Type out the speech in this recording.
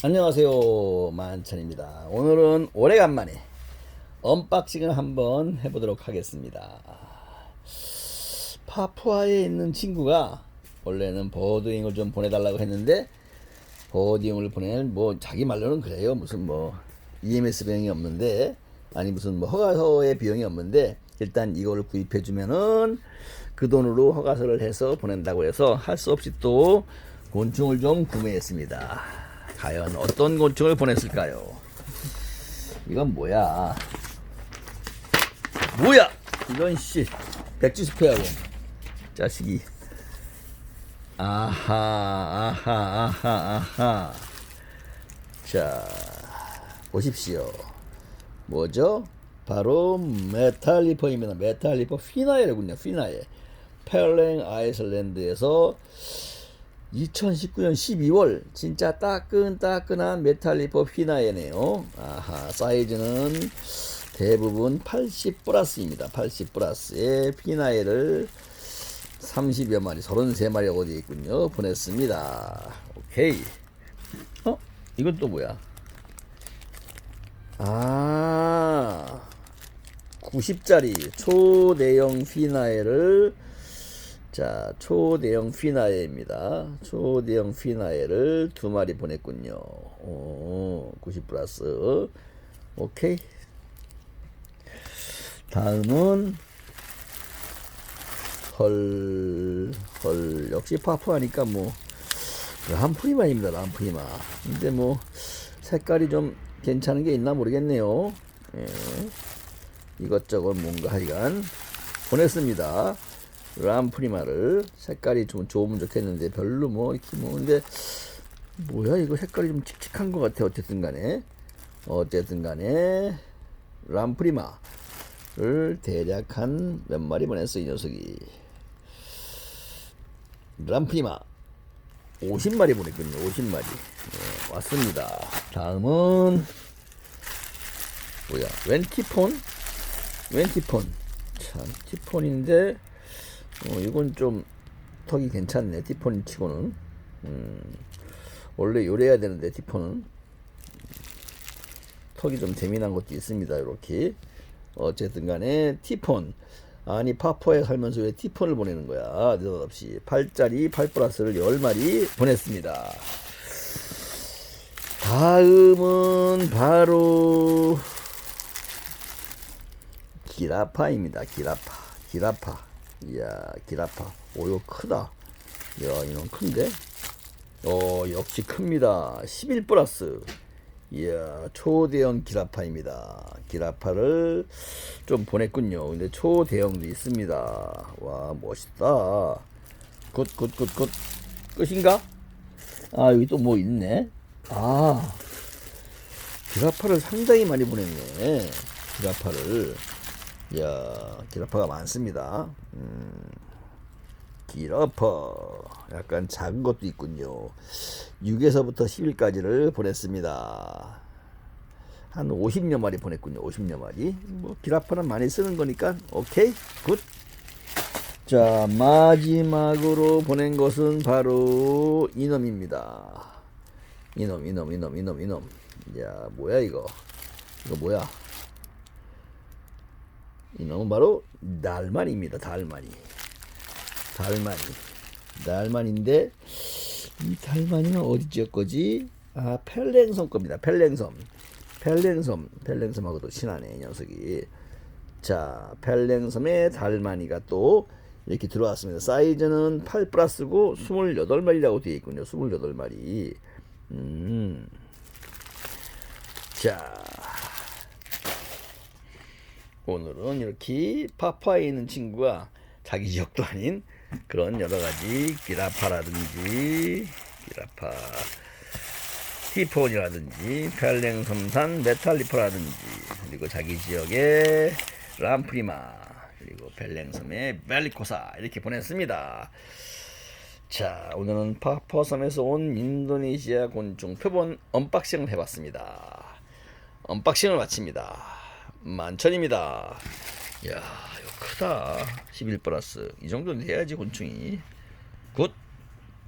안녕하세요 만천입니다. 오늘은 오래간만에 언박싱을 한번 해보도록 하겠습니다. 파푸아에 있는 친구가 원래는 버드잉을 좀 보내달라고 했는데 버드잉을 보내는 뭐 자기 말로는 그래요. 무슨 뭐 EMS 비용이 없는데 아니 무슨 뭐 허가서의 비용이 없는데 일단 이걸 구입해 주면은 그 돈으로 허가서를 해서 보낸다고 해서 할 수 없이 또 곤충을 좀 구매했습니다. 과연 어떤 곤충을 보냈을까요? 이건 뭐야? 뭐야? 이건 씨 백지 스프하고 자식이 아하 아하 아하 아하 자 보십시오 뭐죠? 바로 메탈리퍼입니다 메탈리퍼 피나에군요 피나에 펠랭 아이슬란드에서 2019년 12월 진짜 따끈따끈한 메탈리퍼 휘나에네요. 아하 사이즈는 대부분 80 플러스입니다. 80 플러스의 휘나에를 30여 마리, 33마리 어디에 있군요. 보냈습니다. 오케이. 어? 이건 또 뭐야? 아, 90짜리 초대형 휘나에를 자, 초대형 휘나에입니다. 초대형 휘나에를 두 마리 보냈군요. 오, 90 플러스. 오케이. 다음은 헐, 헐, 역시 파푸하니까 뭐, 람프리마입니다, 람프리마. 근데 뭐, 색깔이 좀 괜찮은 게 있나 모르겠네요. 예. 이것저것 뭔가 하여간 보냈습니다. 람프리마를 색깔이 좀 좋으면 좋겠는데 별로 뭐 이렇게 뭐 근데 뭐야 이거 색깔이 좀 칙칙한 것 같아 어쨌든 간에. 어쨌든 간에 람프리마를 대략 한 몇 마리 보냈어 이 녀석이. 람프리마. 50마리 보냈군요 50마리. 네, 왔습니다. 다음은 뭐야 웬티폰? 웬티폰. 참 티폰인데 어, 이건 좀 턱이 괜찮네. 티폰 치고는. 음, 원래 요래야 되는데 티폰은 턱이 좀 재미난 것도 있습니다. 이렇게 어쨌든 간에 티폰 아니 파포에 살면서 왜 티폰을 보내는 거야? 느닷없이 8짜리 8 플러스를 10마리 보냈습니다. 다음은 바로 기라파입니다. 기라파. 기라파. 이야 기라파. 오 이거 크다. 이야 이놈 큰데? 어 역시 큽니다. 11 플러스. 이야 초대형 기라파입니다. 기라파를 좀 보냈군요. 근데 초대형도 있습니다. 와 멋있다. 굿굿 굿굿. 끝인가? 아 여기 또 뭐 있네? 아 기라파를 상당히 많이 보냈네. 기라파를. 이 야, 기라파가 많습니다. 음, 기라파. 약간 작은 것도 있군요. 6에서부터 10일까지를 보냈습니다. 한 50여 마리 보냈군요. 50여 마리. 뭐, 기라파는 많이 쓰는 거니까, 오케이, 굿. 자, 마지막으로 보낸 것은 바로 이놈입니다. 이놈, 이놈, 이놈, 이놈, 이놈. 야, 뭐야, 이거. 이거 뭐야. 이놈은 바로 달만입니다. 달만이. 달만이. 달만인데 이 달만이는 어디 지역 거지? 아 펠랭섬 겁니다. 펠랭섬. 펠랭섬. 펠랭섬하고도 친하네 이 녀석이. 자 펠랭섬의 달만이가 또 이렇게 들어왔습니다. 사이즈는 8 플러스고 28마리라고 되어 있군요. 28마리. 음. 자, 오늘은 이렇게 파파에 있는 친구가 자기 지역도 아닌 그런 여러 가지 기라파라든지 기라파 티폰이라든지 펠랭섬산 메탈리퍼라든지 그리고 자기 지역의 람프리마 그리고 벨랭섬의 벨리코사 이렇게 보냈습니다. 자 오늘은 파퍼섬에서 온 인도네시아 곤충 표본 언박싱을 해봤습니다. 언박싱을 마칩니다. 만천입니다. 이야, 이거 크다. 11 플러스. 이 정도는 돼야지, 곤충이. 굿.